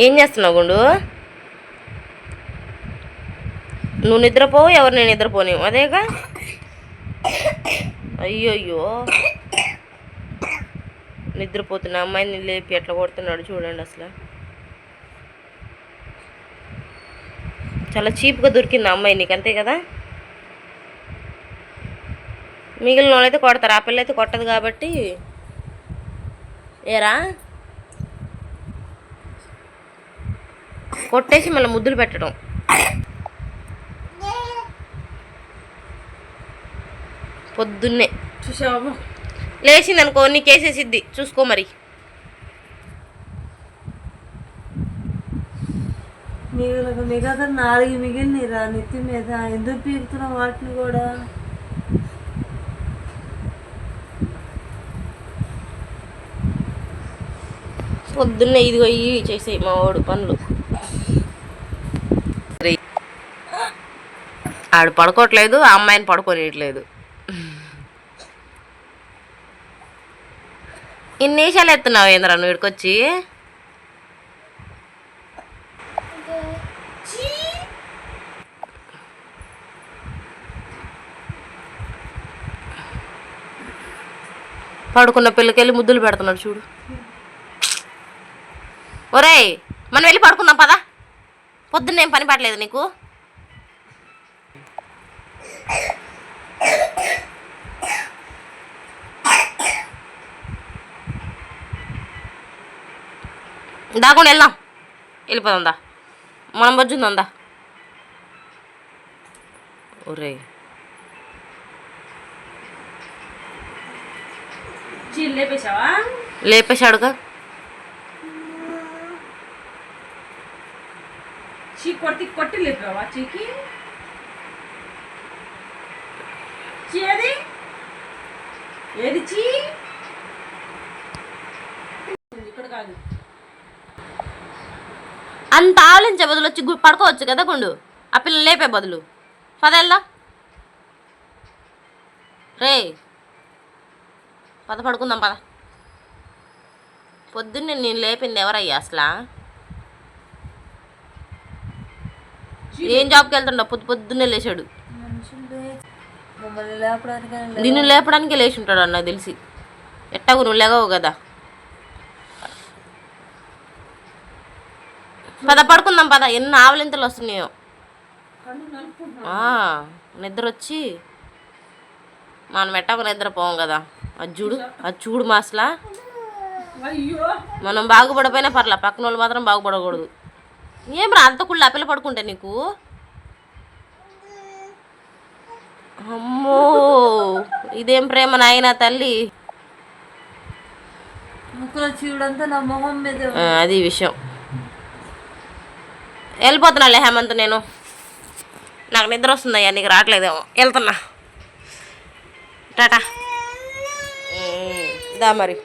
ఏం చేస్తున్నావు గుండు? నువ్వు నిద్రపోవు ఎవరు నేను నిద్రపోనేవు అదేగా? అయ్యోయ్యో. నిద్రపోతున్న అమ్మాయిని లేపి ఎట్లా కొడుతున్నాడు చూడండి అసలు. చాలా చీప్గా దొరికింది అమ్మాయి నీకు అంతే కదా? మిగిలిన వాళ్ళైతే కొడతారు ఆ పిల్ల అయితే కొట్టదు కాబట్టి. ఏరా? కొట్టేసి మళ్ళీ ముద్దులు పెట్టడం. పొద్దున్నే. చూసావా? లేచింది అనుకో నీకేసేసిద్ది చూసుకో మరి. మిగిలిన మిగతా నాలుగు మిగిలినవి రా నెత్తి మీద. ఎందుకు పీకుతున్నావు వాటిని కూడా? పొద్దున్నే ఇదిగో ఇవి చేసేయి మా వాడు పనులు. ఆడు పడుకోవట్లేదు ఆ అమ్మాయిని పడుకోనియట్లేదు. ఇన్ని నిమిషాలు ఎత్తున్నావు ఏంద్రా నువ్వు ఇక్కడికొచ్చి? పడుకున్న పిల్లకెళ్ళి ముద్దులు పెడుతున్నాడు చూడు. ఒరేయ్ మనం వెళ్ళి పడుకుందాం పదా. పొద్దున్నేం పని పడలేదు నీకు? దాకుండా వెళ్దాం. వెళ్ళిపోదాం మనం బజ్జుందాం దా. ఒరేయ్ చీలు లేపేశావా? లేపేశాడుగా. చీ కొట్టి కొట్టి లేపావా చీకి? ఏది? ఏది చీ ఇక్కడ కాదు అంత ఆవలించే బదులు వచ్చి పడుకోవచ్చు కదా గుండు ఆ పిల్లలు లేపే బదులు. పద వెళ్దాం రే పద పడుకుందాం పద. పొద్దున్నే నేను లేపింది ఎవరయ్యా అసలు? ఏం జాబ్కి వెళ్తుండవు పొద్దు పొద్దున్నే లేచాడు. నిన్ను లేపడానికి లేచి ఉంటాడు అన్న తెలిసి. ఎట్టాగు నువ్వు లేగవు కదా. పద పడుకుందాం పద. ఎన్ని ఆవలింతలు వస్తున్నాయో. నిద్ర వచ్చి మనం ఎట్టాకు నిద్రపోం కదా. అది చూడు అది చూడు మాసలా. మనం బాగుపడపోయినా పర్లా పక్కన వాళ్ళు మాత్రం బాగుపడకూడదు. ఏం రా అంత కుళ్ళు అపిల్ల పడుకుంటే నీకు? అమ్మో ఇదేం ప్రేమ నాయనా తల్లి? అది విషయం. వెళ్ళిపోతున్నాలే హేమంత్ నేను. నాకు నిద్ర వస్తుందయ్యా నీకు రావట్లేదేమో. వెళ్తున్నా. టాటా. దా మరి.